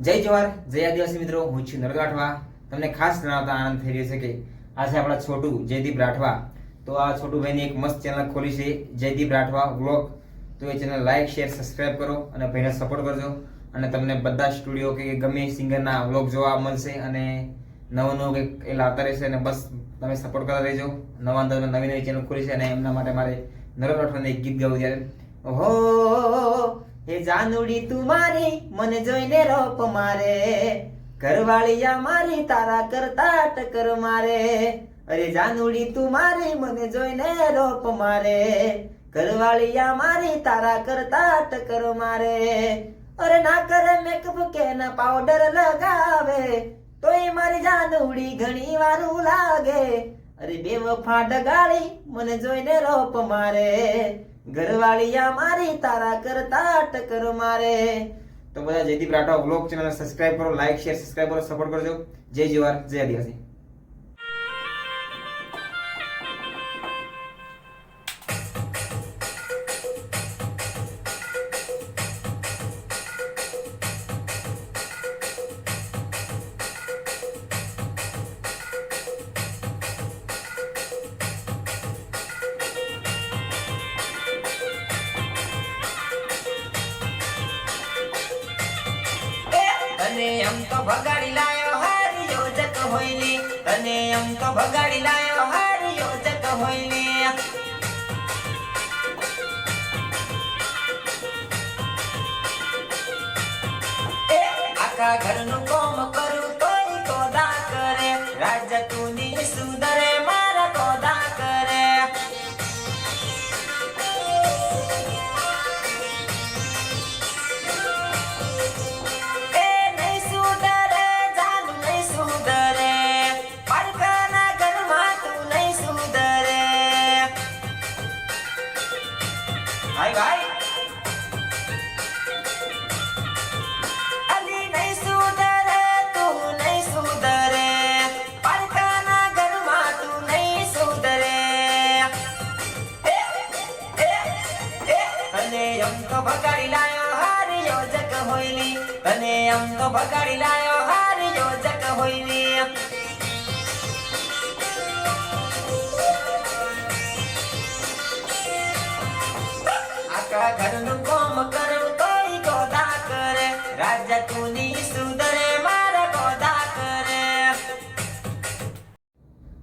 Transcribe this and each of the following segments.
જય જવાહર, જય આદિવાસી મિત્રો, હું છું નરદ રાઠવા. તમને ખાસ જણાવતા આનંદ થઈ રહ્યો છે કે આજે આપણા છોટું જયદીપ રાઠવા. તો આ છોટુભાઈની એક મસ્ત ચેનલ ખોલી છે, જયદીપ રાઠવા વ્લોગ. તો એ ચેનલ લાઈક, શેર સબસ્ક્રાઈબ કરો અને ભાઈને સપોર્ટ કરજો. અને તમને બધા સ્ટુડિયો કે ગમે સિંગરના વ્લોગ જોવા મળશે અને નવું નવું કંઈક એ લાવતા રહેશે અને બસ તમે સપોર્ટ કરતા રહેજો. નવા અંદર નવી નવી ચેનલ ખોલી છે અને એમના માટે મારે નરદ રાઠવાને એક ગીત ગાવું ત્યારે ઓહો! હે જાનુડી તું મારી, મને જોઈને રોપ મારે. ઘરવાળિયા મારી, તારા કરતા ટકર મારે. અરે જાનુડી તું મારી, મને જોઈને રોપ મારે. ઘરવાળિયા મારી, તારા કરતા ટકર મારે. અરે ના કરે મેકઅપ કે ના પાવડર લગાવે, તોય મારી જાનુડી ઘણી વારું લાગે. અરે બે વફા ડગાડી મને જોઈને રોપ મારે. ઘરવાળિયા મારી તારા કરતા ટકર મારે. તો બધા Jaydeep Rathwa blog channel subscribe કરો લાઈક શેર સબસ્ક્રાઇબ કરો સપોર્ટ કરજો. જય જવાહર, જય આદિવાસી. અને એમ તો ભગાડી લાયો હારી યોજક હોયલી અને એમ તો ભગાડી લાયો હારી યોજક હોયલી એ આખા ઘરનું કોમ કરું તોય કોદા કરે. રાજા તું ની મારા એમ તો ભગાડી લાયો હારી યોજક હોયલી. અને એમ તો ભગાડી લાયો હારી યોજક હોયલી. આખા ઘરનું કોમ કરું કોઈ ગોદા કરે. રાજા તુની સુધરે, મારા ગોદા કરે.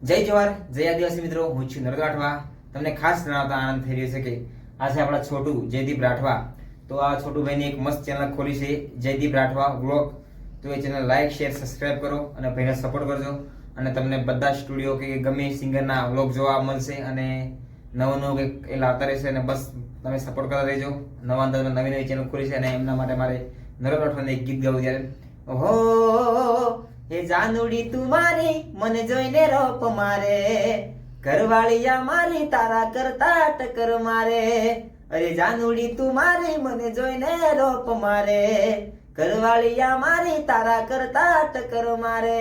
જય જવાહર, જય આદિવાસી મિત્રો, હું છું નરદ તમને ખાસ જણાવતા આનંદ થઈ રહ્યો છે કે આજે આપણા છોટું જયદીપ રાઠવા. તો આ છોટુભાઈની એક મસ્ત ચેનલ ખોલી છે, જયદીપ રાઠવા વ્લોગ તો એ ચેનલ લાઈક શેર સબસ્ક્રાઇબ કરો અને ભાઈને સપોર્ટ કરજો. અને તમને બધા સ્ટુડિયો કે ગમે સિંગરના વ્લોગ જોવા મળશે અને નવું નવું કંઈક એ લાવતા રહેશે અને બસ તમે સપોર્ટ કરતા રહેજો. નવા અંદાજમાં નવી નવી ચેનલ ખોલી છે અને એમના માટે મારે નરદ રાઠવાને એક ગીત ગાવું ત્યારે. ઓહો હે જાનુડી તું મારી, મને જોઈને રોપ મારે. ઘરવાળિયા મારી, તારા કરતા ટકર મારે. અરે જાનુડી, તું મારી, મને જોઈને રોપ મારે. ઘરવાળિયા મારી, તારા કરતા ટકર મારે.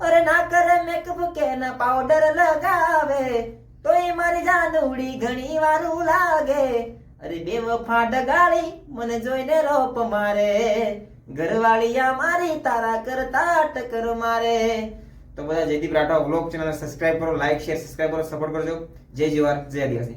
અરે ના કરે મેકઅપ કે ના પાવડર લગાવે, તોય મારી જાનુડી ઘણી વારું લાગે. અરે બે વફા ડગાળી, મને જોઈને રોપ મારે. ઘરવાળિયા મારી, તારા કરતા ટકર મારે. તો બધા Jaydeep Rathwa blog channel subscribe કરો લાઈક શેર સબસ્ક્રાઈબ કરો સપોર્ટ કરજો. જય જવાહર, જય આદિવાસી.